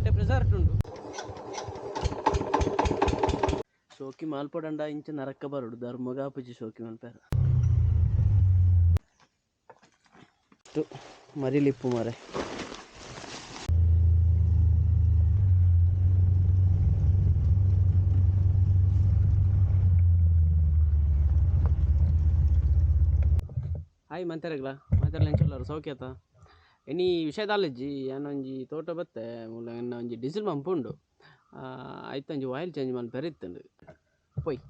ನೆಟ್ಟೆ ಪ್ರೆಸರ್ಟ್ ಉಂಡು ಶೋಕಿ ಮಾಲ್ಪಡಂಡ ಇಂಚ ನರಕ ಬರುಡು ಧರ್ಮಗಾಪುಜಿ ಶೋಕಿ ಮಲ್ಪೇರ. ಮರಿಲಿಪ್ಪು ಮರೆ. ಹಾಯ್ ಮಂತೆರಗ್ಲ ಮಂತೆರ್ಲ ಎಂಚೊಲ್ಲರು ಸೌಖ್ಯತ ಎನಿ ವಿಷಯದಾಲಜ್ಜಿ ಏನೊಂಜಿ ತೋಟ ಬತ್ತೆ ಮುಲ್ಲ ಎನ್ನ ಒಂಜಿ ಡೀಸೆಲ್ ಪಂಪ್ ಉಂಡು. ಆಯ್ತು ಒಂಜಿ ಆಯಿಲ್ ಚೇಂಜ್ ಮಾಡಿ ಬೆರಿತ್ತುಂಡು. ಪೊಯ್.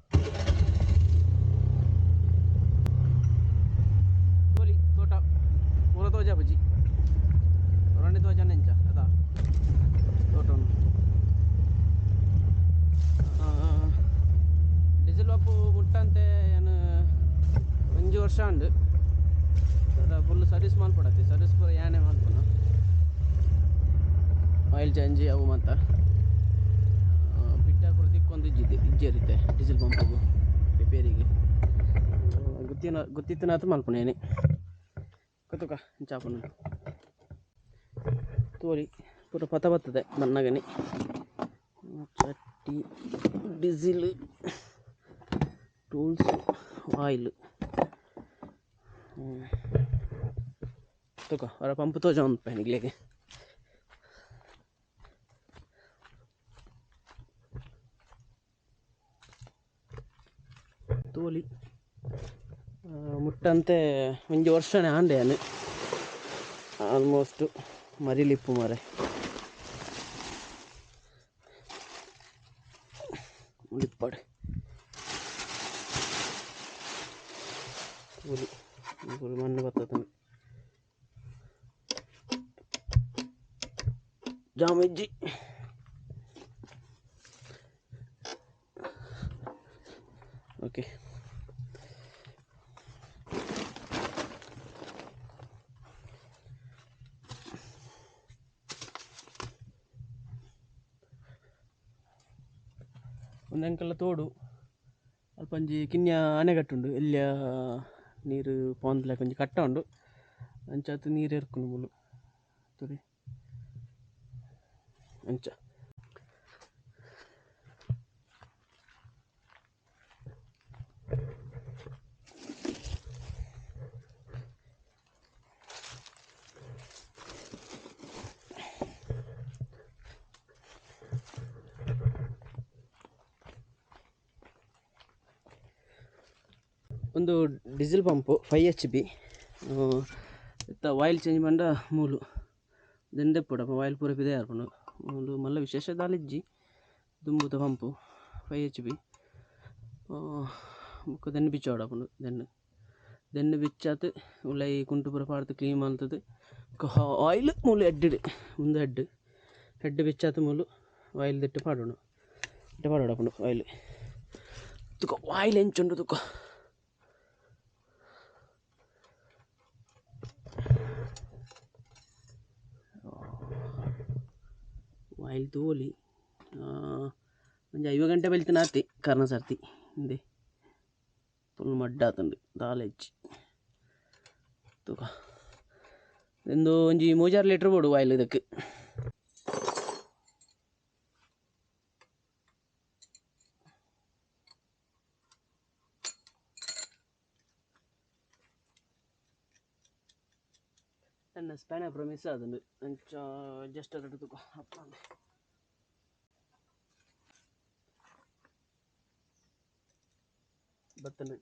ಆಯಿಲ್ ಚೇಂಜ್ ಅವು ಮತ್ತ ಪಿಟ್ಟ ಪೂರ ತಿಕ್ಕೊಂದು ಇಜ್ಜಿದೆ ಇಜ್ಜೇರಿತೆ ಡೀಸೆಲ್ ಪಂಪಿಗೆ ರಿಪೇರಿಗೆ ಗುತ್ತಿನ ಗುತ್ತಿತ್ತನಾತು ಮಲ್ಪನೇನೆ ಕತ್ತುಕ ಚಾಪನ ತೋರಿ ಪೂರ ಪತ ಬರ್ತದೆ ಮಣ್ಣಗನೆ ಚಟ್ಟಿ ಡೀಸೆಲ್ ಟೂಲ್ಸ್ ಆಯಿಲ್ ತಗೋ ಅವರ ಪಂಪ್ ತೋಜ ಒಂದು ಪೆನಿಗ್ಲಿಗೆ ತೋಲಿ. ಮುಟ್ಟಂತೆ ಒಂಜಿ ವರ್ಷನೇ ಆಂಡೆ ನಾನು ಆಲ್ಮೋಸ್ಟ್ ಮರಿಲಿಪ್ಪು ಮರೆ. ಲಿಪ್ಪಡೆ ತೋಲಿ ಫುಲ್ ಮಣ್ಣು ಬರ್ತದೆ ಜಾಮಜ್ಜಿ ಒಂದಂಕಲ್ಲ ತೋಡು. ಅಲ್ಪ ಒಂಜಿ ಕಿನ್ಯ ಅಣೆಗಟ್ಟುಂಡು ಎಲ್ಲಿಯ ನೀರು ಪೋಂದ್ಲಕ ಒಂಜಿ ಕಟ್ಟ ಉಂಡು. ಅಂಚಾತು ನೀರು ಎರ್ಕೊಂಡು ಮುಲು. ತುರಿ. ಅಂಚ. ಒಂದು diesel pump five H B ಇತ್ತ ಆಯಿಲ್ ಚೇಂಜ್ ಮಂಡ ಮೂಲು ದಂಡೆ ಪುಡ ಆಯಿಲ್ ಪೂರ ಪಿದೆ ಆರ್ಪುಂಡು ಮೂಲು ಮಲ್ಲ ವಿಶೇಷ ದಾಲಿಜ್ಜಿ ದುಂಬುದ ಪಂಪು ಫೈವ್ ಎಚ್ ಬಿ ಬುಕ್ಕ ದೆನ್ನೆ ಬಿಚ್ಚೋಡ ಪುಂಡು ದೆನ್ನೆ ದೆನ್ನೆ ಬಿಚ್ಚಾತ್ ಉಳ್ಳೈ ಕುಂಟು ಪೂರ ಪಾಡ್ದು ಕ್ಲೀನ್ ಮಲ್ತದು ಆಯಿಲ್ ಮೂಲು ಎಡ್ಡಿಡ್ ಮುಂದೆ ಹೆಡ್ ಹೆಡ್ ಬಿಚ್ಚಾತ್ ಮೂಲು ಆಯಿಲ್ ದಿಟ್ಟು ಪಾಡೋಣ ಇಟ್ಟು ಪಾಡೋಡ ಪುಂಡು ಆಯಿಲ್ ತುಕ ಆಯಿಲ್ ಎಂಚುಂಡು ತುಕ ಆಯಿಲ್ ತೋಲಿ ಒಂಜಿ ಐವ ಗಂಟೆ ಬೆಲ್ತಿನ ಆತಿ ಕರ್ನ ಸರ್ತಿ. ಹಿಂದೆ. ಫುಲ್ ಮಡ್ಡ ಆತುಂಡು ದಾಲ ಹೆಚ್ಚಿ. ತೂಕ ಇಂದು ಒಂಜಿ ಮೂಜಾರು ಲೀಟ್ರ್ ಬೋಡು ಐಲ್ ಇದಕ್ಕೆ. ನನ್ನ ಸ್ಪ್ಯಾನ್ ಅಪ್ರ ಮಿಸ್ ಆದುಂಡು ಅಂಚ ಜಸ್ಟ್ ಅದರ ತುಕ ಅಪ್ಪಂದು ಬತ್ತನು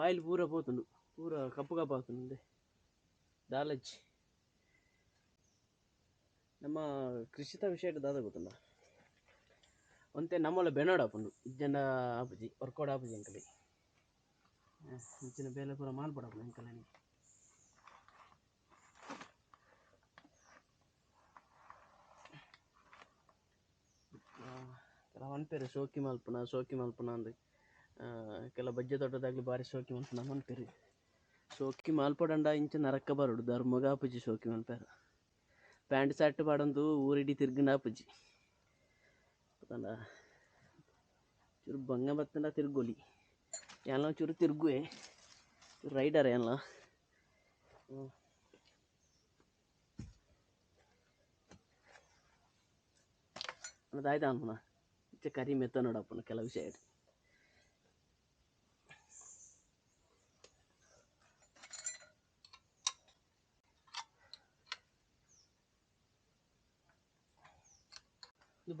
ಆಯಿಲ್ ಪೂರ పోతుండు ಪೂರ ಕಪ್ಪು ಕಪ್ಪು ಆಗ್ತದೆ ದಾಲಜ್ಜಿ ನಮ್ಮ ಕೃಷಿತ ವಿಷಯ ದಾದ ಗೊತ್ತುಂಡ ಒಂತೆ ನಮ್ಮಲ್ಲ ಬೆನೋಡ ಆಪುಂಡು ಇಜ್ಜಂಡ ಆಪುಜಿ ವರ್ಕೋಡ ಆಪುಜಿ ಅಂಕಲಿ ಇಚ್ಚಿನ ಬೇಲೆ ಪೂರ ಮಾಲ್ಪಡಾಪುಂಡು ಅಂಕಲನಿ ಅನ್ಪೇರು ಶೋಕಿ ಮಲ್ಪುನ ಶೋಕಿ ಮಲ್ಪುನ ಅಂದು ಆ, ಕೆಲ ಬಜ್ಜೆ ದೊಡ್ಡದಾಗಲಿ ಬಾರಿ ಶೋಕಿ ಮಲ್ಪುನ ಅನ್ಪೇರು ಶೋಕಿ ಮಾಲ್ಪಡಂಡ ಇಂಚ ನರಕ್ಕ ಬರೋಡು, ಧರ್ಮಗ ಆಪುಜಿ ಶೋಕಿ ಮಲ್ಪೇರ ಪ್ಯಾಂಟ್ ಶರ್ಟ್ ಪಾಡೊಂದು ಊರಿಡಿ ತಿರ್ಗಿನ ಆಪುಜಿ ಚೂರು ಬಂಗ ಬತ್ತಂಡ ತಿರ್ಗೋಲಿ. ಎಲ್ಲ ಚೂರು ತಿರುಗುವೆ ರೈಡರ್ ಎಲ್ಲ ಅದಾಯ್ತು ಅನ್ಪುನ? ಇಚ್ಚೆ ಕರಿ ಮೆತ್ತ ನೋಡಪ್ಪನ ಕೆಲವು ವಿಷಯ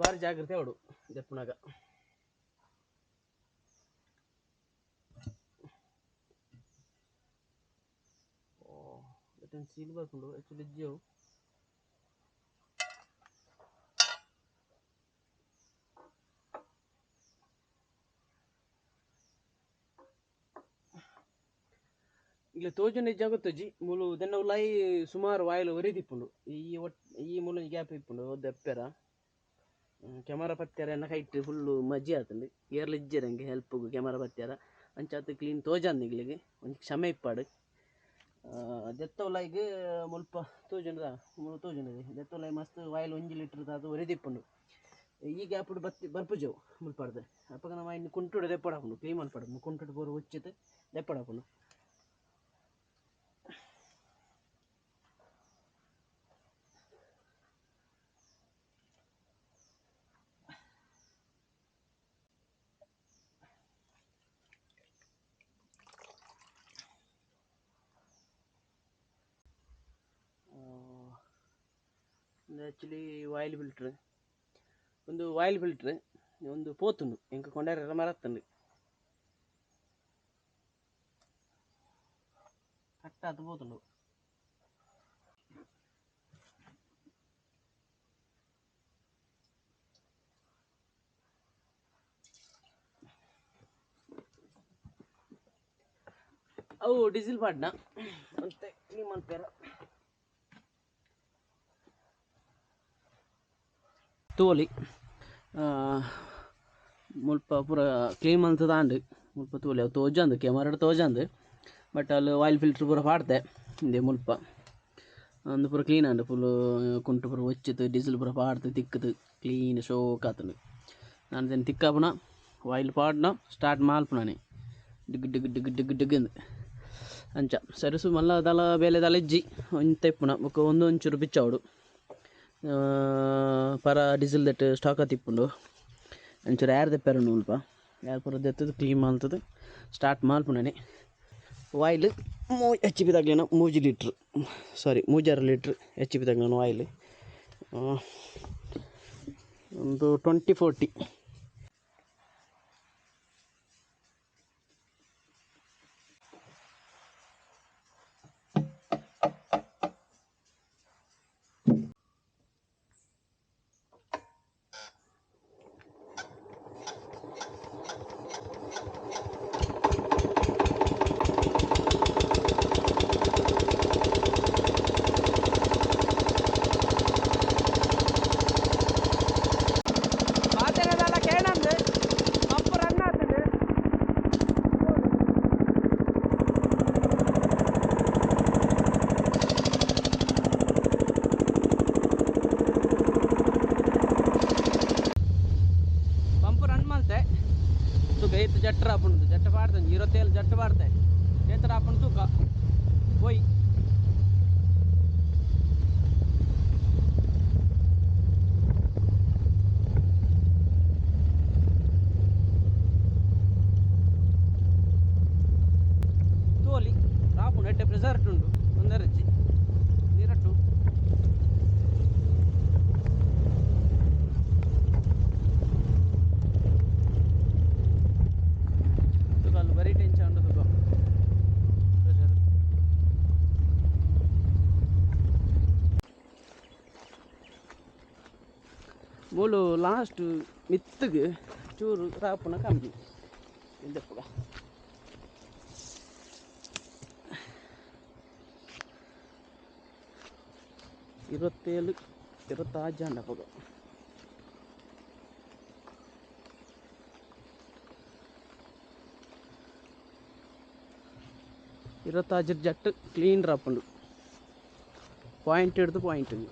ಇದೆ ಇದು ಭಾರಿ ಜಾಗ್ರತೆ ಅವಡು ದೆಪ್ಪನಾಗ ಸೀಲ್ ಬರ್ಕೊಂಡು ಆ್ಯಕ್ಚುಲಿ ಜೀವ್ ಇಲ್ಲ ತೋಜನ ಜಾಗೊತ್ತಜ್ಜಿ ಮೂಲು ದೆನ್ನ ಉಲಾಯಿ ಸುಮಾರು ವಾಯಲು ಒರಿದಿಪ್ಪುಂಡು ಈ ಒಟ್ ಈ ಮೂಲ ಗ್ಯಾಪ್ ಇಪ್ಪುಂಡು ದೆಪ್ಪೆರ ಕ್ಯಾಮರಾ ಕೈ ಕೈಟ್ ಫುಲ್ಲು ಮಜ್ಜಿ ಆತುಂಡು ಏರ್ಲ ಇಜ್ಜೆರಂಗೆ ಹೆಲ್ಪ್ಗು ಕ್ಯಾಮರಾ ಪತ್ಯಾರ ಅಂಚಾತ್ ಕ್ಲೀನ್ ತೋಜಾನ್ ಇಗ್ಲಿಗೆ ಒಂದು ಕ್ಷಮೆ ಇಪ್ಪಾಡು. ದೆತ್ತ ಈಗ ಮುಲ್ಪ ತೋಜನದ ಮೂಲು ತೋಜನದ ದೆತ್ತ ಉಲಾಯಿ ಮಸ್ತ್ ವಾಯಲ್ ಒಂಜಿ ಲೀಟ್ರ್ ಅದು ಒರೆದಿಪ್ಪುಂಡು. ಈ ಗ್ಯಾಪ್ ಬತ್ತಿ ಬರ್ಪುಜವು ಮುಲ್ಪಾಡ್ದೆ ಅಪ್ಪಗ ನಮ್ಮ ಇನ್ನು ಕುಂಟುಡು ದೆಪ್ಪಡಾಪುಂಡು ಕ್ಲೀನ್ ಮಾಡ್ಪಾಡು. ಕುಂಟುಡು ಬೋರು ಉಚ್ಚಿತ್. ದೆಪ್ಪಡಾಪುಂಡು ಆ್ಯಕ್ಚುಲಿ ಆಯಿಲ್ ಫಿಲ್ಟ್ರ್ ಒಂದು ಆಯಿಲ್ ಫಿಲ್ಟ್ರ್ ಒಂದು ಪೋತುಂಡು, ಎಂಕ ಕೊಂಡಾರ ಮರತ್ತಂಡು. ಕಟ್ಟಾತು ಪೋತುಂಡು. ಅವು ಡೀಸೆಲ್ ಪಾಡ್ನ? ಅಂತ ಕ್ಲೀನ್ ಆ, ಮುಲ್ಪ ಪೂರ ಕ್ಲೀನ್ ಅಂತ ತಾಂಡು. ಮುಲ್ಪ ತೋಲಿ ತೋಜಂದು ಕ್ಯಾಮರಾ ತೋಜಂದು. ಬಟ್ ಅಲ್ಲಿ ಆಯಿಲ್ ಫಿಲ್ಟ್ರ್ ಪೂರ ಪಾಡ್ದೆ ಹಿಂದೆ ಮುಲ್ಪ. ಅಂದು ಪೂರ ಕ್ಲೀನ್ ಅಂಡು ಫುಲ್ ಕುಂಟು ಪೂರ ಒಚ್ಚಿತು ಡೀಸೆಲ್ ಪೂರ ಪಾಡ್ದು ತಿಕ್ಕದು ಕ್ಲೀನ್ ಶೋಕ್ ಆತಂಡು. ನಾನು ದೆನ್ ತಿಕ್ಕಾಪುನ ಆಯಿಲ್ ಪಾಡ್ನ ಸ್ಟಾರ್ಟ್ ಮಾಲ್ಪುನಾನೆ ಡಿಗ್ ಡಿಗ್ ಡಿಗ್ ಡಿಗ್ ಡಿಗ್ ಅಂದು. ಅಂಚ ಸರಸು ಮಲ್ಲ ದಲ ಬೇಲೆ ದಲ ಇಜ್ಜಿ ಒಂಚ ತೆಪ್ಪುನ ಬೊಕ ಒಂದು ಒಂಚೂರು ಬಿಚ್ಚವಡು ಪರ ಡೀಸೆಲ್ ದಟ್ ಸ್ಟಾಕ್ ತಿಪ್ಪುಂಡು ಒಂಚೂರು ಏರ್ ಪೆರ ನೂಲ್ಪ. ಯಾರ ಪೂರ ದೆತ್ತದು ಕ್ಲೀನ್ ಮಾಡ್ತದೆ ಸ್ಟಾರ್ಟ್ ಮಾಡ್ಪುಣನೆ ಆಯಿಲ್ ಮೂ ಎಚ್ ಪಿ ತಗ್ಲಿನ ಮೂಜಿ ಲೀಟ್ರ್ ಸಾರಿ ಮೂಜಾರು ಲೀಟ್ರ್ ಎಚ್ ಪಿ ತಗ್ಲಿನ ಆಯಿಲ್ ಒಂದು ಟ್ವೆಂಟಿ ಫೋರ್ಟಿ ಜಟ್ರ ಹಾಪುಂಡು ಜಟ್ಟ ಪಾಡ್ತಾನೆ ಇರತ್ತೇಳು ಜಟ್ಟ ಪಾಡ್ತೆ ಏತರ ಹಾಪುಂಡು ತೂಕ ಹೋಯ್ ತೋಲಿ ರಾಪುಂಡು ಎಡ್ಡೆ ಪ್ರೆಸರ್ಟ್ ಉಂಡು ಒಂದರಜ್ಜಿ ಬೋಲು ಲಾಸ್ಟ್ ಮಿತ್ತಗೆ ಚೂರು ರಾಪುನ ಕಮ್ಮಿ ಇದಪ್ಪಗ இருபத்தேழு இருபத்தாச்சு அந்த பக்கம். இருபத்தாச்சு ஜட்டு க்ளீன் ட்ராப் பண்ணு. பாயிண்ட் எடுத்து பாயிண்ட்டுங்க